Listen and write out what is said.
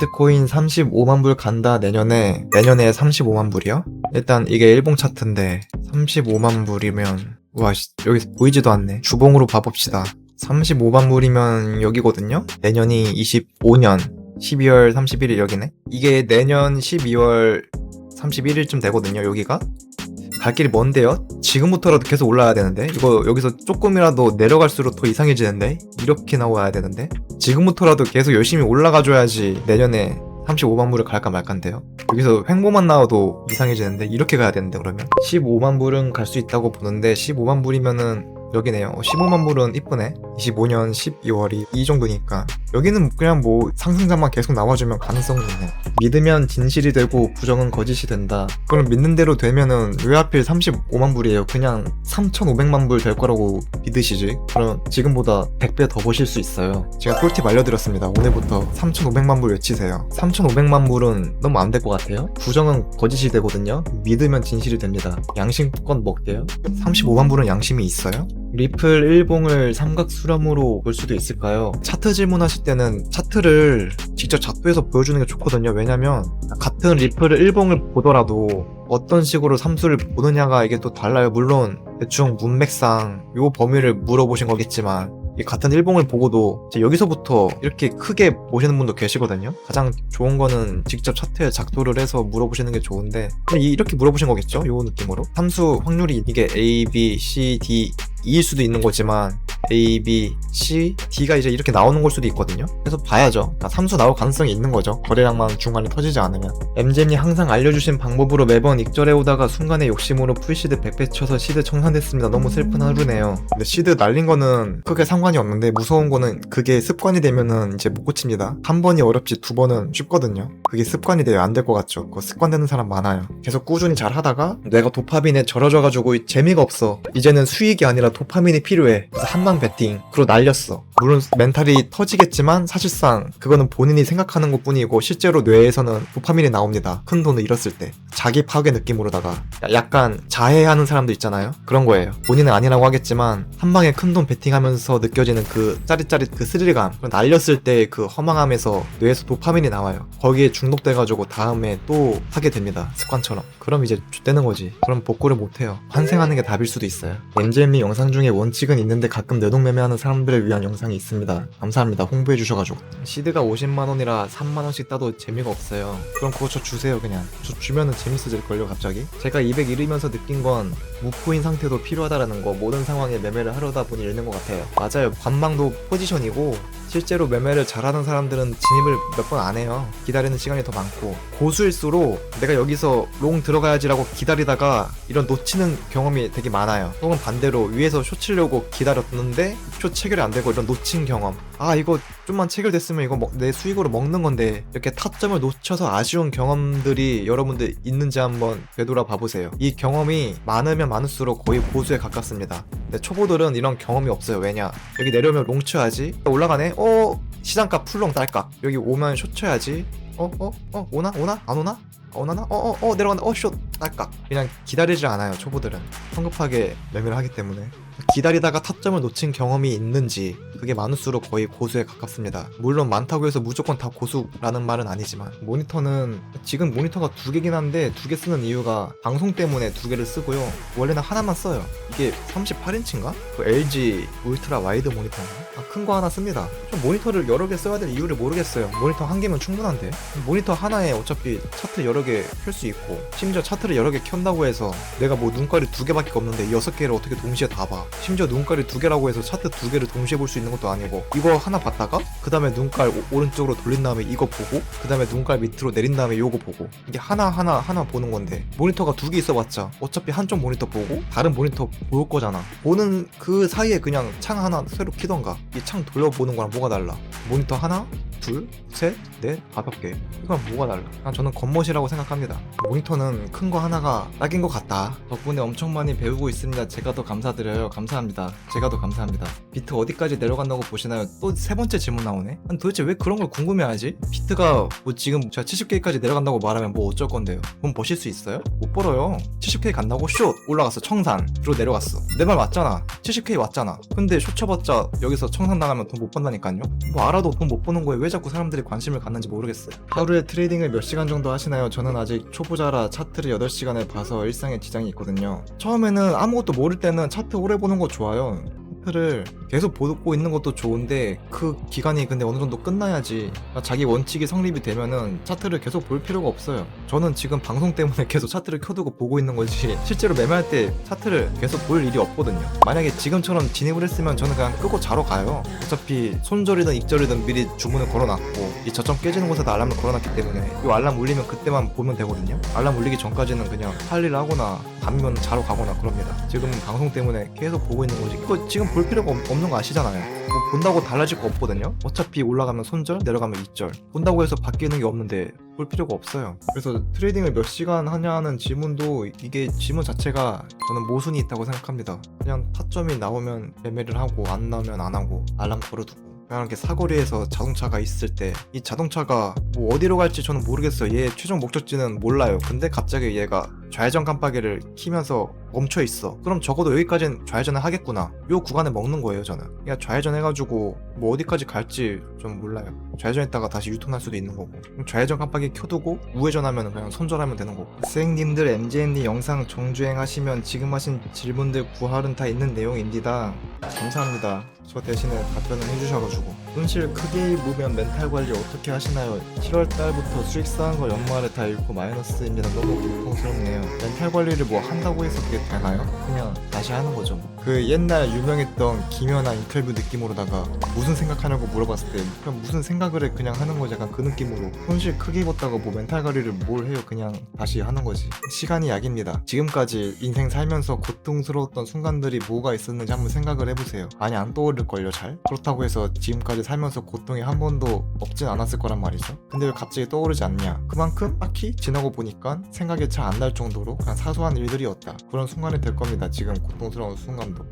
비트코인 35만 불 간다 내년에 내년에 35만 불이요? 일단 이게 일봉 차트인데 35만 불이면 와 씨, 여기 보이지도 않네. 주봉으로 봐봅시다. 35만 불이면 여기거든요? 내년이 25년 12월 31일 여기네? 이게 내년 12월 31일쯤 되거든요 여기가 갈 길이 먼데요? 지금부터라도 계속 올라야 되는데? 이거 여기서 조금이라도 내려갈수록 더 이상해지는데? 이렇게 나와야 되는데? 지금부터라도 계속 열심히 올라가줘야지 내년에 35만 불을 갈까 말까인데요? 여기서 횡보만 나와도 이상해지는데? 이렇게 가야 되는데 그러면? 15만 불은 갈 수 있다고 보는데 15만 불이면은 여기네요. 15만 불은 이쁘네. 25년 12월이 이 정도니까 여기는 그냥 뭐 상승자만 계속 나와주면 가능성은 있네 믿으면 진실이 되고 부정은 거짓이 된다. 그럼 믿는 대로 되면은 왜 하필 35만 불이에요? 그냥 3,500만 불 될 거라고 믿으시지? 그럼 지금보다 100배 더 버실 수 있어요. 제가 꿀팁 알려드렸습니다. 오늘부터 3,500만 불 외치세요. 3,500만 불은 너무 안 될 것 같아요. 부정은 거짓이 되거든요. 믿으면 진실이 됩니다. 양심껏 먹게요. 35만 불은 양심이 있어요? 리플 일봉을 삼각 수렴으로 볼 수도 있을까요? 차트 질문하실 때는 차트를 직접 작도해서 보여주는 게 좋거든요. 왜냐면 같은 리플 일봉을 보더라도 어떤 식으로 삼수를 보느냐가 이게 또 달라요. 물론 대충 문맥상 요 범위를 물어보신 거겠지만 이 같은 일봉을 보고도 여기서부터 이렇게 크게 보시는 분도 계시거든요. 가장 좋은 거는 직접 차트에 작도를 해서 물어보시는 게 좋은데 이렇게 물어보신 거겠죠? 요 느낌으로 삼수 확률이 이게 A, B, C, D E일 수도 있는 거지만 A, B, C, D가 이제 이렇게 나오는 걸 수도 있거든요. 그래서 봐야죠. 그러니까 삼수 나올 가능성이 있는 거죠. 거래량만 중간에 터지지 않으면. MJ님이 항상 알려주신 방법으로 매번 익절해 오다가 순간의 욕심으로 풀시드 100배 쳐서 시드 청산됐습니다. 너무 슬픈 하루네요. 근데 시드 날린 거는 크게 상관이 없는데 무서운 거는 그게 습관이 되면은 이제 못 고칩니다. 한 번이 어렵지 두 번은 쉽거든요. 그게 습관이 돼요. 안 될 것 같죠. 그거 습관 되는 사람 많아요. 계속 꾸준히 잘 하다가 뇌가 도파민에 절어져가지고 재미가 없어. 이제는 수익이 아니라 도파민이 필요해. 그래서 한방 베팅. 그리고 날렸어. 물론 멘탈이 터지겠지만 사실상 그거는 본인이 생각하는 것 뿐이고 실제로 뇌에서는 도파민이 나옵니다. 큰 돈을 잃었을 때. 자기 파괴 느낌으로다가 야- 약간 자해하는 사람도 있잖아요. 그런 거예요. 본인은 아니라고 하겠지만 한 방에 큰돈 베팅하면서 느껴지는 그 짜릿짜릿 그 스릴감. 날렸을 때 그 허망함에서 뇌에서 도파민이 나와요. 거기에 중독돼가지고 다음에 또 하게 됩니다. 습관처럼. 그럼 이제 X되는 거지. 그럼 복구를 못해요. 환생하는 게 답일 수도 있어요. MJM이 영상 중에 원칙은 있는데 가끔 내동매매하는 사람들을 위한 영상이 있습니다. 감사합니다. 홍보해 주셔가지고. 시드가 50만원이라 3만원씩 따도 재미가 없어요. 그럼 그거 저 주세요 그냥. 저 주면은 재밌어질걸요 갑자기. 제가 200 잃으면서 느낀 건 무코인 상태도 필요하다라는 거 모든 상황에 매매를 하려다 보니 잃는 것 같아요. 맞아요. 관망도 포지션이고 실제로 매매를 잘하는 사람들은 진입을 몇 번 안 해요. 기다리는 시간이 더 많고 고수일수록 내가 여기서 롱 들어가야지라고 기다리다가 이런 놓치는 경험이 되게 많아요. 혹은 반대로 위에서 쇼 치려고 기다렸는데 쇼 체결이 안 되고 이런 놓친 경험. 아 이거 좀만 체결됐으면 이거 먹- 내 수익으로 먹는 건데 이렇게 타점을 놓쳐서 아쉬운 경험들이 여러분들 있는지 한번 되돌아 봐 보세요. 이 경험이 많으면 많을수록 거의 고수에 가깝습니다. 근데 초보들은 이런 경험이 없어요. 왜냐? 여기 내려오면 롱 쳐야지. 올라가네? 어? 시장가 풀롱 딸깍. 여기 오면 쇼 쳐야지. 어? 어? 어? 오나? 오나? 안 오나? 어, 오나나? 어? 어? 어? 내려간다. 어? 쇼 딸깍. 그냥 기다리질 않아요. 초보들은. 성급하게 매매를 하기 때문에. 기다리다가 타점을 놓친 경험이 있는지 그게 많을수록 거의 고수에 가깝습니다. 물론 많다고 해서 무조건 다 고수라는 말은 아니지만 모니터는 지금 모니터가 두 개긴 한데 두 개 쓰는 이유가 방송 때문에 두 개를 쓰고요. 원래는 하나만 써요. 이게 38인치인가? 그 LG 울트라 와이드 모니터인가? 아, 큰 거 하나 씁니다. 좀 모니터를 여러 개 써야 될 이유를 모르겠어요. 모니터 한 개면 충분한데 모니터 하나에 어차피 차트 여러 개켤수 있고 심지어 차트를 여러 개 켠다고 해서 내가 뭐 눈깔이 두 개밖에 없는데 여섯 개를 어떻게 동시에 다 봐. 심지어 눈깔이 두 개라고 해서 차트 두 개를 동시에 볼 수 있는 것도 아니고 이거 하나 봤다가 그 다음에 눈깔 오- 오른쪽으로 돌린 다음에 이거 보고 그 다음에 눈깔 밑으로 내린 다음에 요거 보고 이게 하나 하나 하나 보는 건데 모니터가 두 개 있어봤자 어차피 한쪽 모니터 보고 다른 모니터 볼 거잖아 보는 그 사이에 그냥 창 하나 새로 키던가 이 창 돌려보는 거랑 뭐가 달라 모니터 하나 둘, 셋, 넷, 다섯 개. 이건 뭐가 달라? 그냥 저는 겉멋이라고 생각합니다. 모니터는 큰 거 하나가 딱인 것 같다. 덕분에 엄청 많이 배우고 있습니다. 제가 더 감사드려요. 감사합니다. 제가 더 감사합니다. 비트 어디까지 내려간다고 보시나요? 또 세 번째 질문 나오네? 아니 도대체 왜 그런 걸 궁금해하지? 비트가 뭐 지금 제가 70K까지 내려간다고 말하면 뭐 어쩔 건데요? 돈 버실 수 있어요? 못 벌어요. 70K 간다고 숏 올라갔어 청산 그리고 내려갔어. 내 말 맞잖아. 70K 왔잖아. 근데 숏 쳐봤자 여기서 청산 나가면 돈 못 번다니까요? 뭐 알아도 돈 못 버는 거에 왜 자꾸 사람들이 관심을 갖는지 모르겠어요. 하루에 트레이딩을 몇 시간 정도 하시나요? 저는 아직 초보자라 차트를 8시간을 봐서 일상에 지장이 있거든요. 처음에는 아무것도 모를 때는 차트 오래 보는 거 좋아요. 차트를 계속 보고 있는 것도 좋은데 그 기간이 근데 어느 정도 끝나야지 자기 원칙이 성립이 되면은 차트를 계속 볼 필요가 없어요. 저는 지금 방송 때문에 계속 차트를 켜두고 보고 있는 거지 실제로 매매할 때 차트를 계속 볼 일이 없거든요. 만약에 지금처럼 진입을 했으면 저는 그냥 끄고 자러 가요. 어차피 손절이든 익절이든 미리 주문을 걸어놨고 이 저점 깨지는 곳에다 알람을 걸어놨기 때문에 이 알람 울리면 그때만 보면 되거든요. 알람 울리기 전까지는 그냥 할 일을 하거나 밤이면 자러 가거나 그럽니다. 지금 방송 때문에 계속 보고 있는 거지. 이거 지금 볼 필요가 없- 없는 거 아시잖아요. 뭐 본다고 달라질 거 없거든요. 어차피 올라가면 손절, 내려가면 익절. 본다고 해서 바뀌는 게 없는데 볼 필요가 없어요. 그래서 트레이딩을 몇 시간 하냐는 질문도 이게 질문 자체가 저는 모순이 있다고 생각합니다. 그냥 타점이 나오면 매매를 하고 안 나오면 안 하고 알람 걸어두고 그냥 이렇게 사거리에서 자동차가 있을 때 이 자동차가 뭐 어디로 갈지 저는 모르겠어요. 얘 최종 목적지는 몰라요. 근데 갑자기 얘가 좌회전 깜빡이를 키면서 멈춰 있어. 그럼 적어도 여기까지는 좌회전을 하겠구나. 요 구간에 먹는 거예요, 저는. 그냥 좌회전 해가지고 뭐 어디까지 갈지 좀 몰라요. 좌회전했다가 다시 유턴할 수도 있는 거고. 좌회전 깜빡이 켜두고 우회전하면 그냥 손절하면 되는 거고. 선생님들 MJND 영상 정주행하시면 지금 하신 질문들 구할은 다 있는 내용입니다. 감사합니다. 저 대신에 답변을 해주셔가지고 손실 크게 입으면 멘탈 관리 어떻게 하시나요? 7월 달부터 수익 쌓은 거 연말에 다 잃고 마이너스입니다. 너무 고통스럽네요. 멘탈 관리를 뭐 한다고 해서 그게 되나요? 그냥 다시 하는 거죠. 뭐. 그 옛날 유명했던 김연아 인터뷰 느낌으로다가 무슨 생각하냐고 물어봤을 때 그냥 무슨 생각을 해 그냥 하는 거지 약간 그 느낌으로. 손실 크게 입었다고 뭐 멘탈 관리를 뭘 해요? 그냥 다시 하는 거지. 시간이 약입니다. 지금까지 인생 살면서 고통스러웠던 순간들이 뭐가 있었는지 한번 생각을 해보세요. 많이 안 떠오를걸요 잘? 그렇다고 해서 지금까지 살면서 고통이 한 번도 없진 않았을 거란 말이죠. 근데 왜 갑자기 떠오르지 않냐? 그만큼 딱히 지나고 보니까 생각이 잘 안 날 정도로 그냥 사소한 일들이었다. 그런 순간이 될 겁니다. 지금 고통스러운 순간도